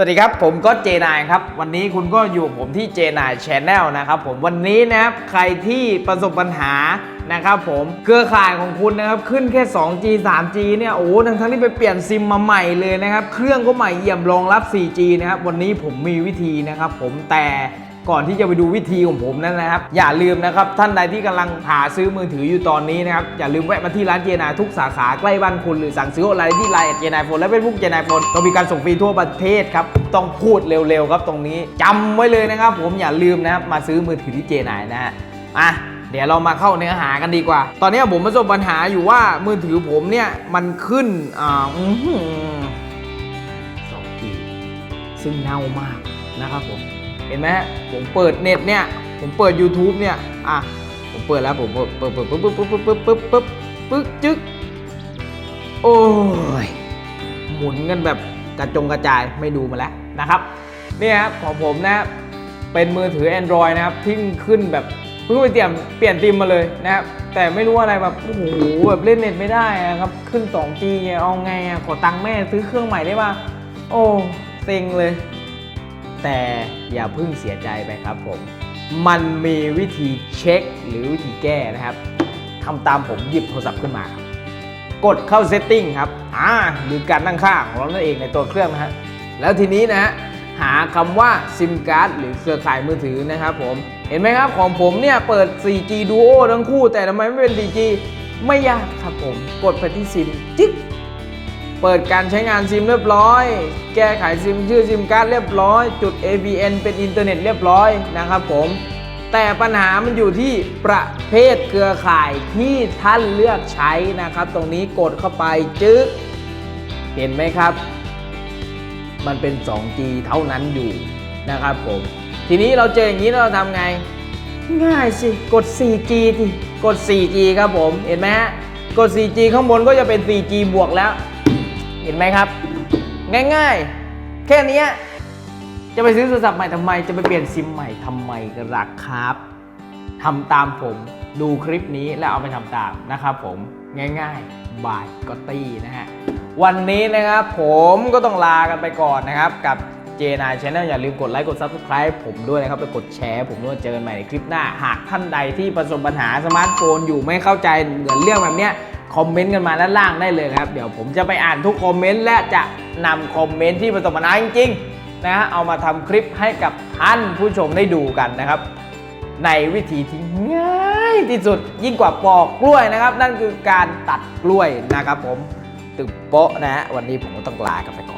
สวัสดีครับ ผมก็เจนายครับ วันนี้คุณก็อยู่ผมที่เจนายชแนลนะครับผมวันนี้นะครับใครที่ประสบปัญหานะครับผมเครือข่ายของคุณนะครับขึ้นแค่ 2G 3G เนี่ยโอ้ทั้งทั้งที่ไปเปลี่ยนซิมมาใหม่เลยนะครับ เครื่องก็ใหม่เอี่ยมรองรับ 4G นะครับวันนี้ผมมีวิธีนะครับผมแต่ ก่อนที่จะไปดูวิธีของผมนั้นนะครับ อย่าลืมนะครับ ท่านใดที่กำลังหาซื้อมือถืออยู่ตอนนี้นะครับ อย่าลืมแวะมาที่ร้านเจนายทุกสาขาใกล้บ้านคุณหรือสั่งซื้อออนไลน์ที่ไลน์เจนายโฟนและเฟซบุ๊กเจนายโฟนเรามีการส่งฟรีทั่วประเทศครับต้องพูดเร็วๆครับตรงนี้จำไว้เลยนะครับ ผมอย่าลืมนะครับมาซื้อมือถือที่เจนายนะฮะอะเดี๋ยวเรามาเข้าเนื้อหากันดีกว่า ตอนนี้ผมประสบปัญหาอยู่ว่ามือถือผมเนี่ยมันขึ้นอ่าอื้อหือสองกีซึ่งเน่ามากนะครับผม เห็นไหมฮะผมเปิดเน็ตเนี่ย ผมเปิด YouTube เนี่ย อะ ผมเปิดแล้ว ผมเปิดเปิดเปิดปุ๊บปุ๊บปุ๊บปุ๊บปุ๊บปุ๊บปุ๊บจึ๊กโอ้ย หมุนกันแบบกระจงกระจายไม่ดูมาแล้วนะครับ เนี่ยครับของผมนะครับเป็นมือถือ Android นะครับที่ขึ้นแบบเพิ่งไปเตรียมเปลี่ยนซิมมาเลยนะครับแต่ไม่รู้อะไรแบบโอ้โหแบบเล่นเน็ตไม่ได้อะครับขึ้น 2G อะเอาไงอะขอตังค์แม่ซื้อเครื่องใหม่ได้ป่ะโอ้เซ็งเลย แต่อย่าเพิ่งเสียใจไปครับผม มันมีวิธีเช็คหรือวิธีแก้นะครับทำตามผมหยิบโทรศัพท์ขึ้นมาครับกดเข้าเซตติ้งครับอ่าหรือการตั้งค่าของเรานั่นเองในตัวเครื่องนะฮะแล้วทีนี้นะฮะหาคำว่าซิมการ์ดหรือเครือข่ายมือถือนะครับผม เห็นไหมครับของผมเนี่ยเปิด 4G Duo ทั้งคู่ แต่ทำไมไม่เป็น 4G ไม่ยากครับผม กดไปที่ซิมจิ๊ก เปิดการใช้งานซิมเรียบร้อย แก้ไขซิมชื่อซิมการ์ดเรียบร้อย จุด ABN เป็นอินเทอร์เน็ตเรียบร้อยนะครับผม แต่ปัญหามันอยู่ที่ประเภทเครือข่ายที่ท่านเลือกใช้นะครับ ตรงนี้กดเข้าไปจึ๊กเห็นไหมครับ มันเป็น 2G เท่านั้นอยู่นะครับผม ทีนี้เราเจออย่างนี้เราทำไง ง่ายสิ กด 4G ทีกด 4G ครับผม เห็นไหมฮะ กด 4G ข้างบนก็จะเป็น 4G บวกแล้ว ห็นไหมครับ ง่ายๆ แค่นี้จะไปซื้อโทรศัพท์ใหม่ทำไม จะไปเปลี่ยนซิมใหม่ทำไมกันล่ะครับทำตามผมดูคลิปนี้แล้วเอาไปทำตามนะครับผมง่ายๆบายก็ตี้นะฮะ วันนี้นะครับผมก็ต้องลากันไปก่อนนะครับ กับเจนายชาแนลอย่าลืมกดไลค์กด Subscribe ผมด้วยนะครับ ไปกดแชร์ ผมด้วยเจอกันใหม่ในคลิปหน้า หากท่านใดที่ประสบปัญหาสมาร์ทโฟนอยู่ไม่เข้าใจเหมือนเรื่องแบบเนี้ย คอมเมนต์กันมาด้านล่างได้เลยครับ เดี๋ยวผมจะไปอ่านทุกคอมเมนต์และจะนำคอมเมนต์ที่ประสบปัญหาจริงๆนะฮะเอามาทำคลิปให้กับท่านผู้ชมได้ดูกันนะครับ ในวิธีที่ง่ายที่สุดยิ่งกว่าปอกกล้วยนะครับ นั่นคือการตัดกล้วยนะครับผมตึกโป๊ะนะฮะวันนี้ผมก็ต้องลากันไปก่อน